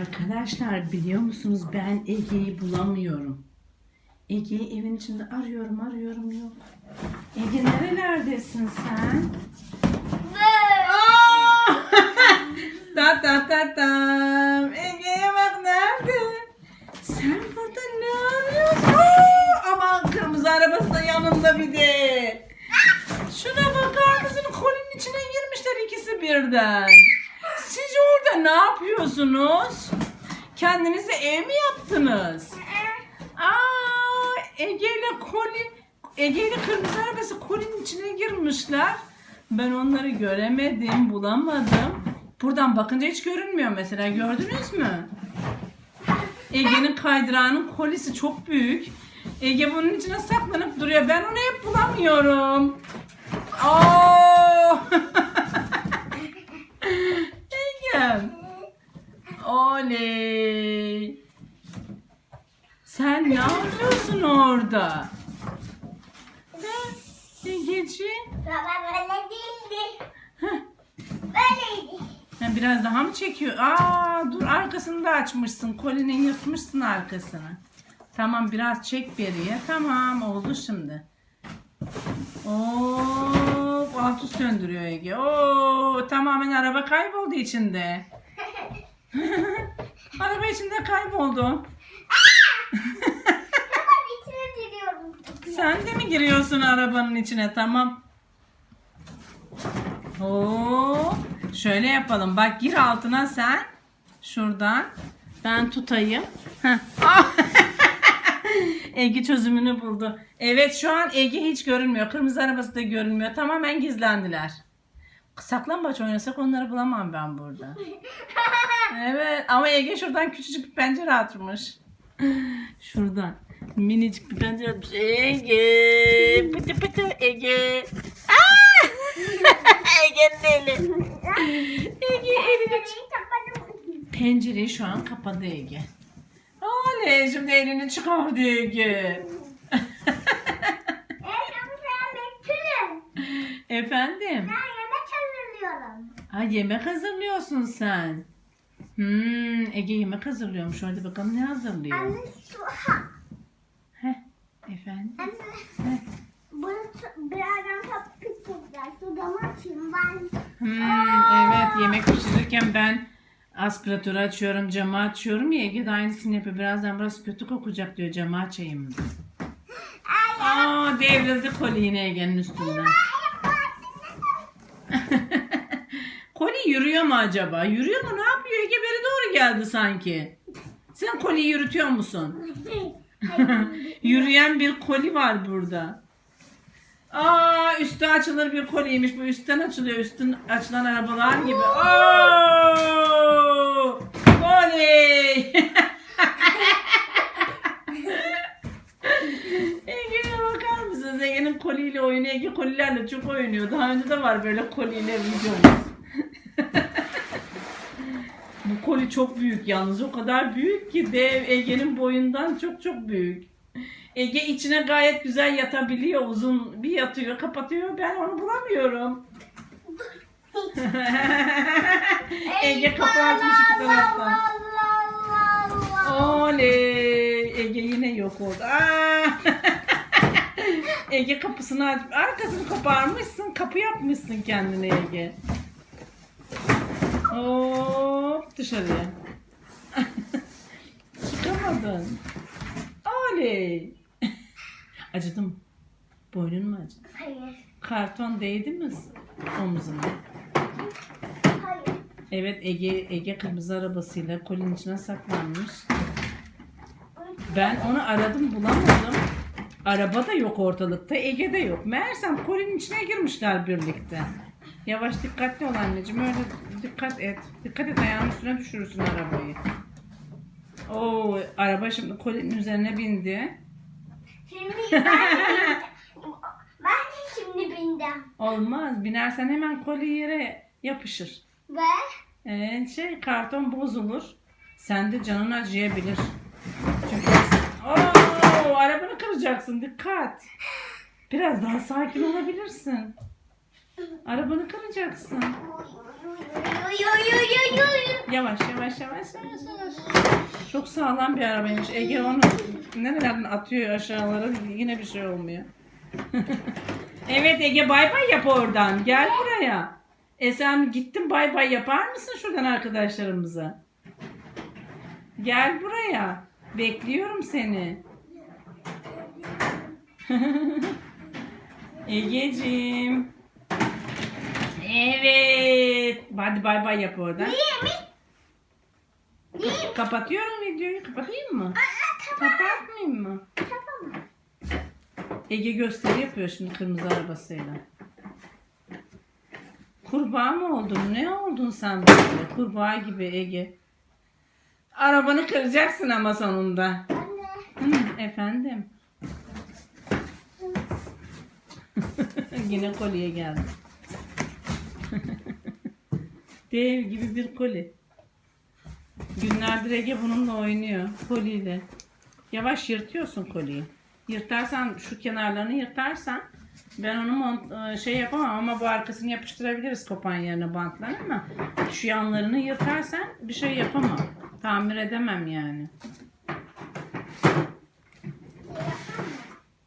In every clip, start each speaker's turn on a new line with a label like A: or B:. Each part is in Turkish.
A: Arkadaşlar biliyor musunuz ben Ege'yi bulamıyorum. Ege'yi evin içinde arıyorum arıyorum yok. Ege nerelerdesin sen? Ta ta ta tam. Ege'ye bak nerede? Sen burada ne arıyorsun? Ama kırmızı arabası da yanında bir de. Şuna bakar mısın? Kolinin içine girmişler ikisi birden. Siz orada ne yapıyorsunuz? Kendinize ev mi yaptınız? Aa, Ege ile Colin, Ege ile kırmızı arabası Colin'in içine girmişler. Ben onları göremedim, bulamadım. Buradan bakınca hiç görünmüyor mesela. Gördünüz mü? Ege'nin kaydırağının kolisi çok büyük. Ege bunun içine saklanıp duruyor. Ben onu hep bulamıyorum. Aa! Oley. Sen ne yapıyorsun orada? Ha, Egeciğim.
B: Baba böyle değildi. Böyleydi.
A: ha, Biraz daha mı çekiyor? Aa, dur arkasını da açmışsın. Kolinin yırtmışsın arkasını. Tamam biraz çek beriye. Tamam oldu şimdi. Oo, altı söndürüyor Ege. Oo, tamamen araba kayboldu içinde. araba içinde kayboldu.
B: Baba içine giriyorum.
A: Sen de mi giriyorsun arabanın içine? Tamam. Oo, şöyle yapalım. Bak gir altına sen. Şuradan. Ben tutayım. Heh. Ege çözümünü buldu. Evet şu an Ege hiç görünmüyor. Kırmızı arabası da görünmüyor. Tamamen gizlendiler. Saklambaç oynasak onları bulamam ben burada. Evet ama Ege şuradan küçücük bir pencere atmış. Şuradan. Minicik bir pencere atmış. Ege. Pıtı pıtı Ege. Aa! Ege'nin eli. Ege elini. Pencereyi şu an kapadı Ege. Oley şimdi elini çıkardı Ege. Efendim?
B: Hazırlıyorum.
A: Ha yemek hazırlıyorsun sen. Hmm, Ege yemek hazırlıyormuş. Hadi bakalım ne hazırlıyor?
B: Anne su ha.
A: Heh, efendim?
B: Anne.
A: Heh.
B: Bunu birazdan top pişireceğiz. Sudamı açayım ben.
A: Hmm, evet yemek pişirirken ben aspiratörü açıyorum, camı açıyorum ya Ege de aynısını yapıyor. Birazdan burası kötü kokacak diyor camı açayım. Aa devrildi koli yine Ege'nin üstünden. Koli yürüyor mu acaba? Yürüyor mu? Ne yapıyor? Ege beri doğru geldi sanki. Sen koliyi yürütüyor musun? Yürüyen bir koli var burada. Aa üstü açılır bir koliymiş. Bu üstten açılıyor. Üstün açılan arabalar gibi. Oo! Oley! Ege'ye bakar mısınız? Ege'nin koliyle oyunu. Ege kolilerle çok oynuyor. Daha önce de var böyle koliyle videomuz. Bu koli çok büyük yalnız. O kadar büyük ki dev Ege'nin boyundan çok çok büyük. Ege içine gayet güzel yatabiliyor. Uzun bir yatıyor, kapatıyor. Ben onu bulamıyorum. Ege kapı açmış iki taraftan. Oley! Ege yine yok oldu. Aa! Ege kapısını aç, arkasını koparmışsın, kapı yapmışsın kendine Ege. Hop dışarıya. Çıkamadın. Oley! Acıdım. Boynun mu acıdı?
B: Hayır.
A: Karton değdi mi omzuna?
B: Hayır.
A: Evet Ege Ege kırmızı arabasıyla kolin içine saklanmış. Ben onu aradım bulamadım. Araba da yok ortalıkta. Ege de yok. Meğersem kolinin içine girmişler birlikte. Yavaş dikkatli ol anneciğim. Öyle dikkat et. Dikkat et ayağının üstüne düşürürsün arabayı. Oo, araba şimdi kolinin üzerine bindi.
B: Şimdi ben ben de şimdi bindim.
A: Olmaz. Binersen hemen koli yere yapışır.
B: Ve
A: Ee, şey karton bozulur. Sen de canın acıyabilir. Çünkü Oo, arabanı kıracaksın. Dikkat. Biraz daha sakin olabilirsin. Arabanı kıracaksın. Yavaş yavaş yavaş yavaş yavaş. Çok sağlam bir arabaymış. Ege onu nerelerden atıyor aşağılara yine bir şey olmuyor. evet Ege bay bay yap oradan. Gel buraya. E sen gittin bay bay yapar mısın şuradan arkadaşlarımıza? Gel buraya. Bekliyorum seni. Egeciğim. Evet. Hadi bay bay yap oradan.
B: Niye mi?
A: Kapatıyorum videoyu. Kapatayım mı? Kapatmayayım mı?
B: Tamam.
A: Ege gösteri yapıyor şimdi kırmızı arabasıyla. Kurbağa mı oldun? Ne oldun sen böyle? Kurbağa gibi Ege. Arabanı kıracaksın ama sonunda.
B: Anne.
A: Hı, efendim. Yine kolye geldi. Dev gibi bir koli. Günlerdir Ege bununla oynuyor. Koliyle. Yavaş yırtıyorsun koliyi. Yırtarsan şu kenarlarını yırtarsan ben onu mont- e, şey yapamam ama bu arkasını yapıştırabiliriz kopan yerine bantlar ama şu yanlarını yırtarsan bir şey yapamam. Tamir edemem yani.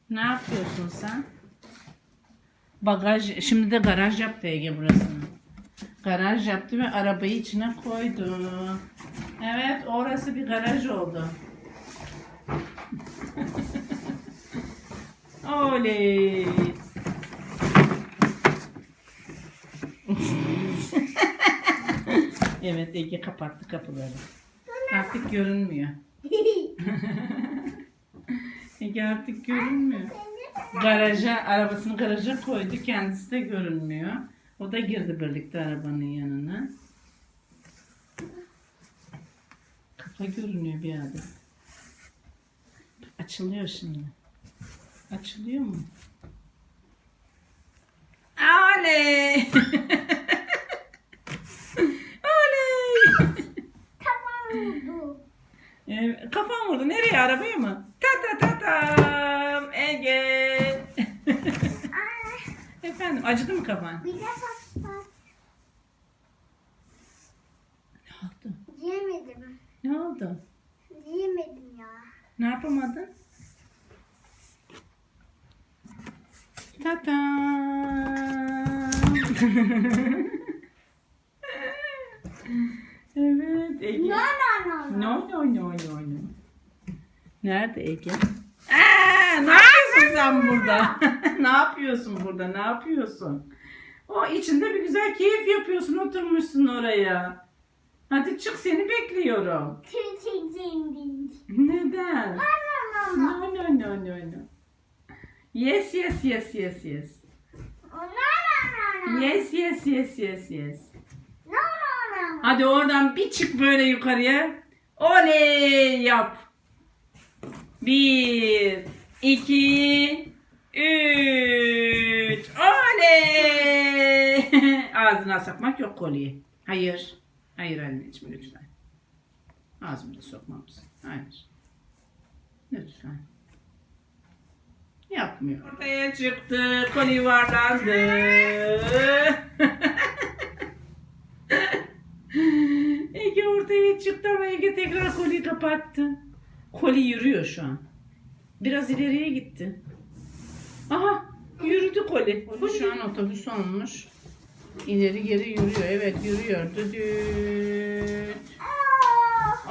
A: Ne yapıyorsun sen? Bagaj, şimdi de garaj yaptı Ege burasını. Garaj yaptı ve arabayı içine koydu. Evet, orası bir garaj oldu. Oley. evet, Ege kapattı kapıları. Artık görünmüyor. Ege artık görünmüyor. Garaja, arabasını garaja koydu. Kendisi de görünmüyor. O da girdi birlikte arabanın yanına. Kafa görünüyor bir adet. Açılıyor şimdi. Açılıyor mu? Oley! Oley!
B: Tamam oldu.
A: Ee, kafam vurdu. Nereye? Arabaya mı? Ta ta ta tam. Ege. Efendim acıdı mı kafan?
B: bir de bak.
A: Ne oldu?
B: Yiyemedim.
A: Ne oldu?
B: Yiyemedim ya.
A: Ne yapamadın? Ta evet Ege.
B: No no no.
A: No no no no no. Nerede Ege? Aa, ne yapıyorsun sen burada? ne yapıyorsun burada? Ne yapıyorsun? O içinde bir güzel keyif yapıyorsun. Oturmuşsun oraya. Hadi çık seni bekliyorum. Neden?
B: No no no.
A: No no. Yes yes yes yes yes. Yes yes yes yes yes. Hadi oradan bir çık böyle yukarıya. Oley yap. Bir, iki, üç. Oley. Ağzına sokmak yok kolyeyi. Hayır. Hayır anneciğim lütfen. Ağzımda sokmamız. Hayır. Lütfen. Yapmıyor. Ortaya çıktı. Koli yuvarlandı. Ege ortaya çıktı ama Ege tekrar koliyi kapattı. Koli yürüyor şu an. Biraz ileriye gitti. Aha yürüdü koli. Koli şu an otobüs olmuş. İleri geri yürüyor. Evet yürüyor. Düdüt.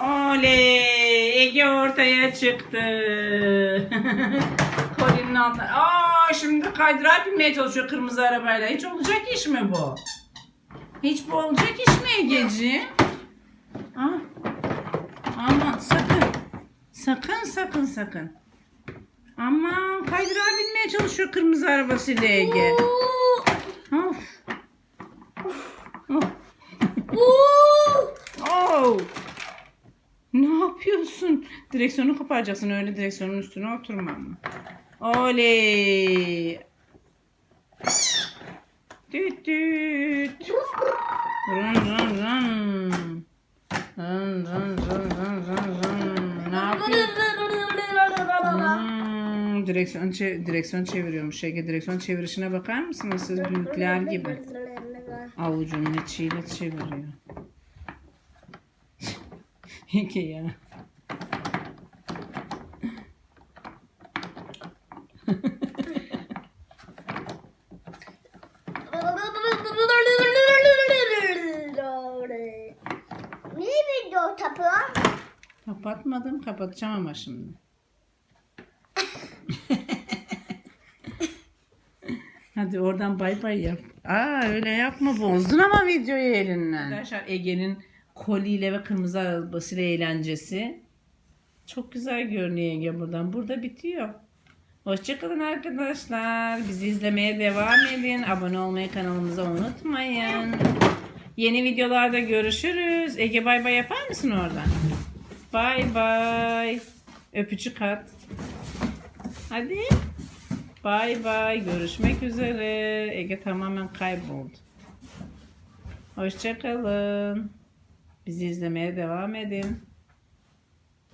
A: Oley! Ege ortaya çıktı. Kolinin altına. Aa şimdi kaydırağa binmeye çalışıyor kırmızı arabayla. Hiç olacak iş mi bu? Hiç bu olacak iş mi Egeci? Ah. Aman sakın. Sakın sakın sakın. Aman kaydırağa binmeye çalışıyor kırmızı arabasıyla Ege. Of. Of. Oh. Ne yapıyorsun? Direksiyonu koparacaksın. Öyle direksiyonun üstüne oturma ama. Oley. Düt düt. Rın rın rın. Direksiyon çe- direksiyon çeviriyormuş. Ege direksiyon çevirişine bakar mısınız siz büyükler gibi. Avucunun içiyle çeviriyor. Ege ya.
B: Niye video tapıyor?
A: Kapatmadım. Kapatacağım ama şimdi. Hadi oradan bay bay yap. Aa öyle yapma bozdun ama videoyu elinden. Arkadaşlar Ege'nin koliyle ve kırmızı arabasıyla eğlencesi. Çok güzel görünüyor Ege buradan. Burada bitiyor. Hoşçakalın arkadaşlar. Bizi izlemeye devam edin. Abone olmayı kanalımıza unutmayın. Yeni videolarda görüşürüz. Ege bay bay yapar mısın oradan? Bay bay. Öpücük at. Hadi. Bay bay. Görüşmek üzere. Ege tamamen kayboldu. Hoşçakalın. Bizi izlemeye devam edin.